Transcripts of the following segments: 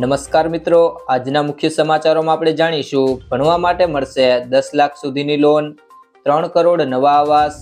નમસ્કાર મિત્રો. આજના મુખ્ય સમાચારોમાં આપણે જાણીશું. ભણવા માટે મળશે દસ લાખ સુધીની લોન ત્રણ કરોડ નવા આવાસ,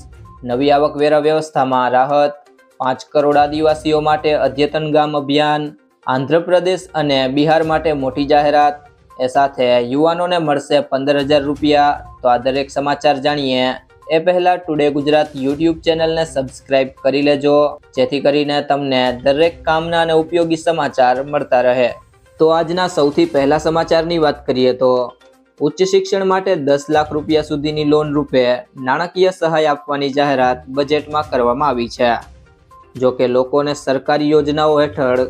નવી આવકવેરા વ્યવસ્થામાં રાહત, પાંચ કરોડ આદિવાસીઓ માટે અદ્યતન ગામ અભિયાન, આંધ્રપ્રદેશ અને બિહાર માટે મોટી જાહેરાત. એ સાથે યુવાનોને મળશે પંદર હજાર રૂપિયા. તો આ દરેક સમાચાર જાણીએ. એ પહેલાં ટુડે ગુજરાત યુટ્યુબ ચેનલને સબસ્ક્રાઇબ કરી લેજો. જેથી કરીને તમને દરેક કામના અને ઉપયોગી સમાચાર મળતા રહે. તો આજના સૌથી પહેલા સમાચારની વાત કરીએ તો ઉચ્ચ શિક્ષણ માટે દસ લાખ રૂપિયા સુધીની લોન રૂપે નાણાકીય સહાય આપવાની જાહેરાત બજેટમાં કરવામાં આવી છે. જો કે લોકોને સરકારી યોજનાઓ હેઠળ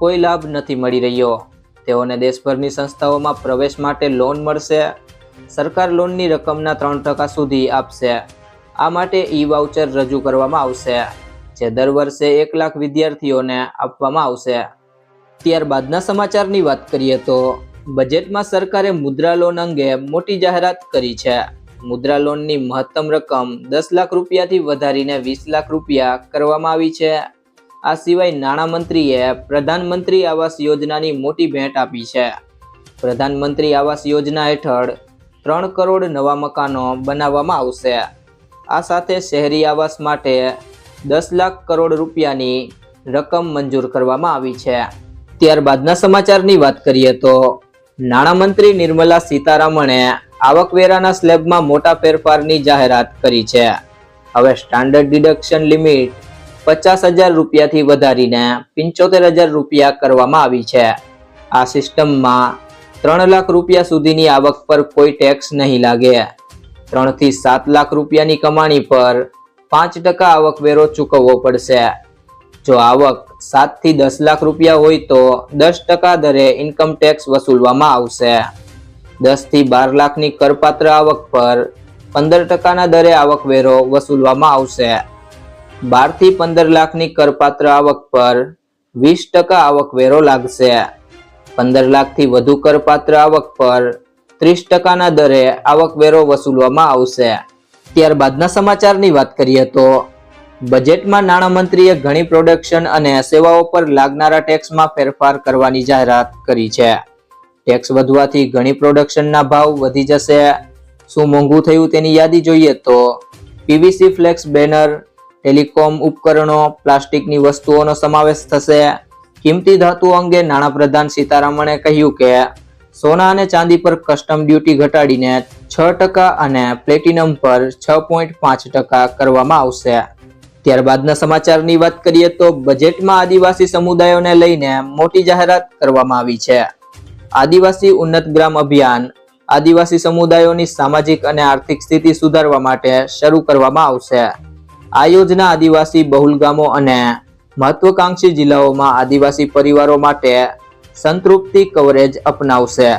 કોઈ લાભ નથી મળી રહ્યો. તેઓને દેશભરની સંસ્થાઓમાં પ્રવેશ માટે લોન મળશે, સરકાર લોનની રકમના ત્રણ ટકા સુધી આપશે. આ માટે ઈ વાઉચર રજૂ કરવામાં આવશે, જે દર વર્ષે એક લાખ વિદ્યાર્થીઓને આપવામાં આવશે. ત્યારબાદના સમાચારની વાત કરીએ તો બજેટમાં સરકારે મુદ્રા લોન અંગે મોટી જાહેરાત કરી છે. મુદ્રા લોનની મહત્તમ રકમ દસ લાખ રૂપિયાથી વધારીને વીસ લાખ રૂપિયા કરવામાં આવી છે. આ સિવાય નાણામંત્રીએ પ્રધાનમંત્રી આવાસ યોજનાની મોટી ભેટ આપી છે. પ્રધાનમંત્રી આવાસ યોજના હેઠળ ત્રણ કરોડ નવા મકાનો બનાવવામાં આવશે. આ સાથે શહેરી આવાસ માટે દસ લાખ કરોડ રૂપિયાની રકમ મંજૂર કરવામાં આવી છે. ત્યારબાદના સમાચારની વાત કરીએ તો નાણામંત્રી નિર્મલા સીતારામણે આવકવેરાના સ્લેબમાં મોટા ફેરફારની જાહેરાત કરી છે. હવે સ્ટાન્ડર્ડ ડિડક્શન લિમિટ પચાસ હજાર રૂપિયાથી વધારીને પંચોતેર હજાર રૂપિયા કરવામાં આવી છે. આ સિસ્ટમમાં ત્રણ લાખ રૂપિયા સુધીની આવક પર કોઈ ટેક્સ નહીં લાગે. ત્રણથી સાત લાખ રૂપિયાની કમાણી પર પાંચ ટકા આવકવેરો ચૂકવવો પડશે. જો આવક સાતથી દસ લાખ રૂપિયા હોય તો દસ ટકા દરે ઇન્કમ ટેક્સ વસૂલવામાં આવશે. દસથી બાર લાખની કરપાત્ર આવક પર પંદર ટકાના દરે આવકવેરો વસૂલવામાં આવશે. બારથી પંદર લાખની કરપાત્ર આવક પર વીસ ટકા આવકવેરો લાગશે. પંદર લાખથી વધુ કરપાત્ર આવક પર ત્રીસ ટકાના દરે આવકવેરો વસૂલવામાં આવશે. ત્યારબાદના સમાચારની વાત કરીએ તો બજેટમાં નાણામંત્રીએ ઘણી પ્રોડક્શન અને સેવાઓ પર લાગનારા ટેક્સમાં ફેરફાર કરવાની જાહેરાત કરી છે. ટેક્સ વધવાથી ઘણી પ્રોડક્શનના ભાવ વધી જશે. શું મોંઘું થયું તેની યાદી જોઈએ તો પીવીસી ફ્લેક્સ બેનર, ટેલિકોમ ઉપકરણો, પ્લાસ્ટિકની વસ્તુઓનો સમાવેશ થશે. કિંમતી ધાતુઓ અંગે નાણાપ્રધાન સીતારામણે કહ્યું કે સોના અને ચાંદી પર કસ્ટમ ડ્યુટી ઘટાડીને છ ટકા અને પ્લેટિનમ પર છ પોઈન્ટ પાંચ ટકા કરવામાં આવશે. ત્યારબાદના સમાચારની વાત કરીએ તો બજેટમાં આદિવાસી સમુદાયોને લઈને મોટી જાહેરાત કરવામાં આવી છે. આદિવાસી ઉન્નત ગ્રામ અભિયાન આદિવાસી સમુદાયોની સામાજિક અને આર્થિક સ્થિતિ સુધારવા માટે શરૂ કરવામાં આવશે. આ યોજના આદિવાસી બહુલ ગામો અને મહત્વકાંક્ષી જિલ્લાઓમાં આદિવાસી પરિવારો માટે સંતૃપ્તિ કવરેજ અપનાવશે.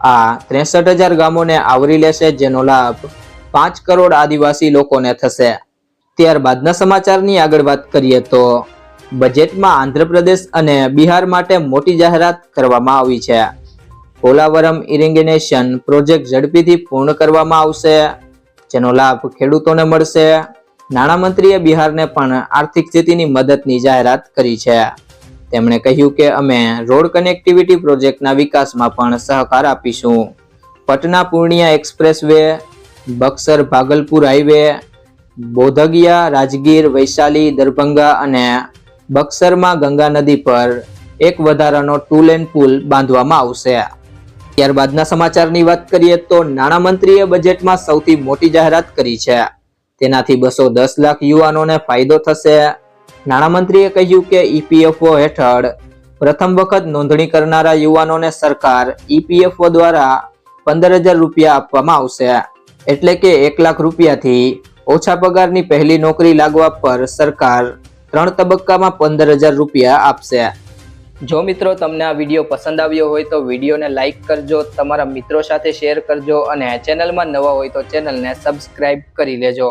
આ ત્રેસઠ હજાર ગામોને આવરી લેશે, જેનો લાભ પાંચ કરોડ આદિવાસી લોકોને થશે. ત્યારબાદના સમાચારની આગળ વાત કરીએ તો બજેટમાં આંધ્રપ્રદેશ અને બિહાર માટે મોટી જાહેરાત કરવામાં આવી છે. પોલાવરમ ઇરિંગેનેશન પ્રોજેક્ટ ઝડપીથી પૂર્ણ કરવામાં આવશે. જેનો લાભ ખેડૂતોને મળશે. નાણામંત્રીએ બિહારને પણ આર્થિક સ્થિતિની મદદની જાહેરાત કરી છે. તેમણે કહ્યું કે અમે રોડ કનેક્ટિવિટી પ્રોજેક્ટના વિકાસમાં પણ સહકાર આપીશું. Patna Purnia expressway Buxar Bhagalpur highway Bodhgaya, Rajgir, Vaishali, Darbhanga અને બક્સરમાં ગંગા નદી પર એક વધારાનો ટુ લેન પુલ બાંધવામાં આવશે. ત્યારબાદના સમાચારની વાત કરીએ તો નાણામંત્રીએ બજેટમાં સૌથી મોટી જાહેરાત કરી છે. તેનાથી બસો દસ લાખ યુવાનોને ફાયદો થશે. નાણામંત્રીએ કહ્યું કે ઈપીએફઓ હેઠળ પ્રથમ વખત નોંધણી કરનારા યુવાનોને સરકાર ઈપીએફઓ દ્વારા પંદર હજાર રૂપિયા આપવામાં આવશે. એટલે કે એક લાખ રૂપિયાથી ઓછા પગારની પહેલી નોકરી લાગવા પર સરકાર ત્રણ તબક્કામાં પંદર હજાર રૂપિયા આપશે. જો મિત્રો તમને આ વીડિયો પસંદ આવ્યો હોય તો વિડીયોને લાઇક કરજો, તમારા મિત્રો સાથે શેર કરજો અને ચેનલમાં નવા હોય તો ચેનલને સબસ્ક્રાઈબ કરી લેજો.